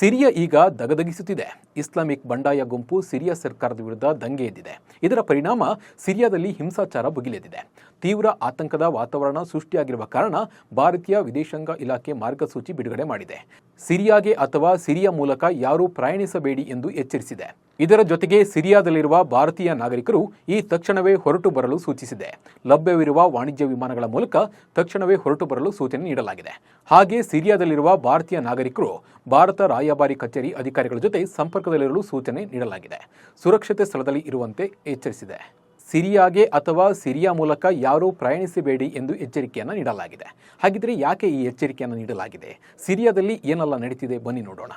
Syria ಈಗ ದಗದಗಿಸುತ್ತಿದೆ Islamic ಬಂಡಾಯ ಗುಂಪು ಸಿರಿಯಾ ಸರ್ಕಾರದ ವಿರುದ್ಧ ದಂಗೆ ಎದ್ದಿದೆ. ಇದರ ಪರಿಣಾಮ ಸಿರಿಯಾದಲ್ಲಿ ಹಿಂಸಾಚಾರ ಭುಗಿಲೆದ್ದಿದೆ. ತೀವ್ರ ಆತಂಕದ ವಾತಾವರಣ ಸೃಷ್ಟಿಯಾಗಿರುವ ಕಾರಣ ಭಾರತೀಯ ವಿದೇಶಾಂಗ ಇಲಾಖೆ ಮಾರ್ಗಸೂಚಿ ಬಿಡುಗಡೆ ಮಾಡಿದೆ. ಸಿರಿಯಾಗೆ ಅಥವಾ ಸಿರಿಯಾ ಮೂಲಕ ಯಾರೂ ಪ್ರಯಾಣಿಸಬೇಡಿ ಎಂದು ಎಚ್ಚರಿಸಿದೆ. ಇದರ ಜೊತೆಗೆ ಸಿರಿಯಾದಲ್ಲಿರುವ ಭಾರತೀಯ ನಾಗರಿಕರು ಈ ತಕ್ಷಣವೇ ಹೊರಟು ಬರಲು ಸೂಚಿಸಿದೆ. ಲಭ್ಯವಿರುವ ವಾಣಿಜ್ಯ ವಿಮಾನಗಳ ಮೂಲಕ ತಕ್ಷಣವೇ ಹೊರಟು ಬರಲು ಸೂಚನೆ ನೀಡಲಾಗಿದೆ. ಹಾಗೆ ಸಿರಿಯಾದಲ್ಲಿರುವ ಭಾರತೀಯ ನಾಗರಿಕರು ಭಾರತ ರಾಯಭಾರಿ ಕಚೇರಿ ಅಧಿಕಾರಿಗಳ ಜೊತೆ ಸಂಪರ್ಕದಲ್ಲಿರಲು ಸೂಚನೆ ನೀಡಲಾಗಿದೆ. ಸುರಕ್ಷತೆ ಸ್ಥಳದಲ್ಲಿ ಇರುವಂತೆ ಎಚ್ಚರಿಸಿದೆ. ಸಿರಿಯಾಗೆ ಅಥವಾ ಸಿರಿಯಾ ಮೂಲಕ ಯಾರೂ ಪ್ರಯಾಣಿಸಬೇಡಿ ಎಂದು ಎಚ್ಚರಿಕೆಯನ್ನು ನೀಡಲಾಗಿದೆ. ಹಾಗಿದ್ರೆ ಯಾಕೆ ಈ ಎಚ್ಚರಿಕೆಯನ್ನು ನೀಡಲಾಗಿದೆ? ಸಿರಿಯಾದಲ್ಲಿ ಏನೆಲ್ಲ ನಡೀತಿದೆ? ಬನ್ನಿ ನೋಡೋಣ.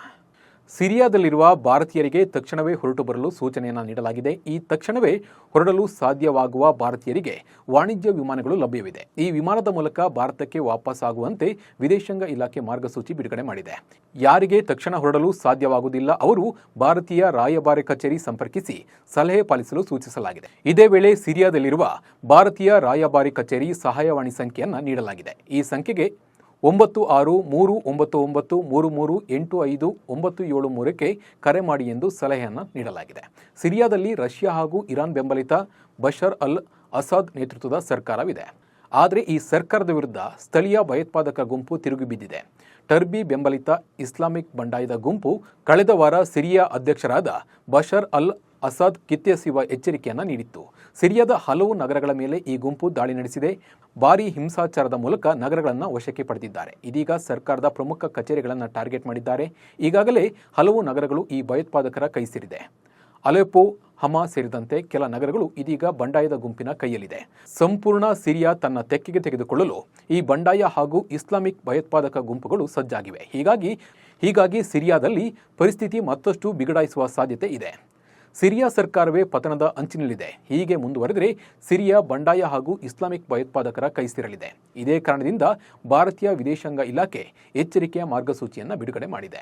ಸಿರಿಯಾದಲ್ಲಿರುವ ಭಾರತೀಯರಿಗೆ ತಕ್ಷಣವೇ ಹೊರಟು ಬರಲು ಸೂಚನೆಯನ್ನು ನೀಡಲಾಗಿದೆ. ಈ ತಕ್ಷಣವೇ ಹೊರಡಲು ಸಾಧ್ಯವಾಗುವ ಭಾರತೀಯರಿಗೆ ವಾಣಿಜ್ಯ ವಿಮಾನಗಳು ಲಭ್ಯವಿದೆ. ಈ ವಿಮಾನದ ಮೂಲಕ ಭಾರತಕ್ಕೆ ವಾಪಸ್ ಆಗುವಂತೆ ವಿದೇಶಾಂಗ ಇಲಾಖೆ ಮಾರ್ಗಸೂಚಿ ಬಿಡುಗಡೆ ಮಾಡಿದೆ. ಯಾರಿಗೆ ತಕ್ಷಣ ಹೊರಡಲು ಸಾಧ್ಯವಾಗುವುದಿಲ್ಲ ಅವರು ಭಾರತೀಯ ರಾಯಭಾರಿ ಕಚೇರಿ ಸಂಪರ್ಕಿಸಿ ಸಲಹೆ ಪಾಲಿಸಲು ಸೂಚಿಸಲಾಗಿದೆ. ಇದೇ ವೇಳೆ ಸಿರಿಯಾದಲ್ಲಿರುವ ಭಾರತೀಯ ರಾಯಭಾರಿ ಕಚೇರಿ ಸಹಾಯವಾಣಿ ಸಂಖ್ಯೆಯನ್ನು ನೀಡಲಾಗಿದೆ. ಈ ಸಂಖ್ಯೆಗೆ ಒಂಬತ್ತು ಆರು ಮೂರು ಒಂಬತ್ತು ಒಂಬತ್ತು ಮೂರು ಮೂರು ಎಂಟು ಐದು ಒಂಬತ್ತು ಏಳು ಮೂರಕ್ಕೆ ಕರೆ ಮಾಡಿ ಎಂದು ಸಲಹೆಯನ್ನು ನೀಡಲಾಗಿದೆ. ಸಿರಿಯಾದಲ್ಲಿ ರಷ್ಯಾ ಹಾಗೂ ಇರಾನ್ ಬೆಂಬಲಿತ ಬಷರ್ ಅಲ್ ಅಸಾದ್ ನೇತೃತ್ವದ ಸರ್ಕಾರವಿದೆ. ಆದರೆ ಈ ಸರ್ಕಾರದ ವಿರುದ್ಧ ಸ್ಥಳೀಯ ಭಯೋತ್ಪಾದಕ ಗುಂಪು ತಿರುಗಿ ಬಿದ್ದಿದೆ. ಟರ್ಬಿ ಬೆಂಬಲಿತ ಇಸ್ಲಾಮಿಕ್ ಬಂಡಾಯದ ಗುಂಪು ಕಳೆದ ವಾರ ಸಿರಿಯಾ ಅಧ್ಯಕ್ಷರಾದ ಬಷರ್ ಅಲ್ ಅಸಾದ್ ಕಿತ್ತೆಸೆಯುವ ಎಚ್ಚರಿಕೆಯನ್ನು ನೀಡಿತ್ತು. ಸಿರಿಯಾದ ಹಲವು ನಗರಗಳ ಮೇಲೆ ಈ ಗುಂಪು ದಾಳಿ ನಡೆಸಿದೆ. ಭಾರೀ ಹಿಂಸಾಚಾರದ ಮೂಲಕ ನಗರಗಳನ್ನು ವಶಕ್ಕೆ ಪಡೆದಿದ್ದಾರೆ. ಇದೀಗ ಸರ್ಕಾರದ ಪ್ರಮುಖ ಕಚೇರಿಗಳನ್ನು ಟಾರ್ಗೆಟ್ ಮಾಡಿದ್ದಾರೆ. ಈಗಾಗಲೇ ಹಲವು ನಗರಗಳು ಈ ಭಯೋತ್ಪಾದಕರ ಕೈ ಸೇರಿದೆ. ಅಲೆಪೋ, ಹಮಾ ಸೇರಿದಂತೆ ಕೆಲ ನಗರಗಳು ಇದೀಗ ಬಂಡಾಯದ ಗುಂಪಿನ ಕೈಯಲ್ಲಿದೆ. ಸಂಪೂರ್ಣ ಸಿರಿಯಾ ತನ್ನ ತೆಕ್ಕೆಗೆ ತೆಗೆದುಕೊಳ್ಳಲು ಈ ಬಂಡಾಯ ಹಾಗೂ ಇಸ್ಲಾಮಿಕ್ ಭಯೋತ್ಪಾದಕ ಗುಂಪುಗಳು ಸಜ್ಜಾಗಿವೆ. ಹೀಗಾಗಿ ಹೀಗಾಗಿ ಸಿರಿಯಾದಲ್ಲಿ ಪರಿಸ್ಥಿತಿ ಮತ್ತಷ್ಟು ಬಿಗಡಾಯಿಸುವ ಸಾಧ್ಯತೆ ಇದೆ. ಸಿರಿಯಾ ಸರ್ಕಾರವೇ ಪತನದ ಅಂಚಿನಲ್ಲಿದೆ. ಹೀಗೆ ಮುಂದುವರೆದರೆ ಸಿರಿಯಾ ಬಂಡಾಯ ಹಾಗೂ ಇಸ್ಲಾಮಿಕ್ ಭಯೋತ್ಪಾದಕರ ಕೈ ಸೇರಲಿದೆ. ಇದೇ ಕಾರಣದಿಂದ ಭಾರತೀಯ ವಿದೇಶಾಂಗ ಇಲಾಖೆ ಎಚ್ಚರಿಕೆಯ ಮಾರ್ಗಸೂಚಿಯನ್ನು ಬಿಡುಗಡೆ ಮಾಡಿದೆ.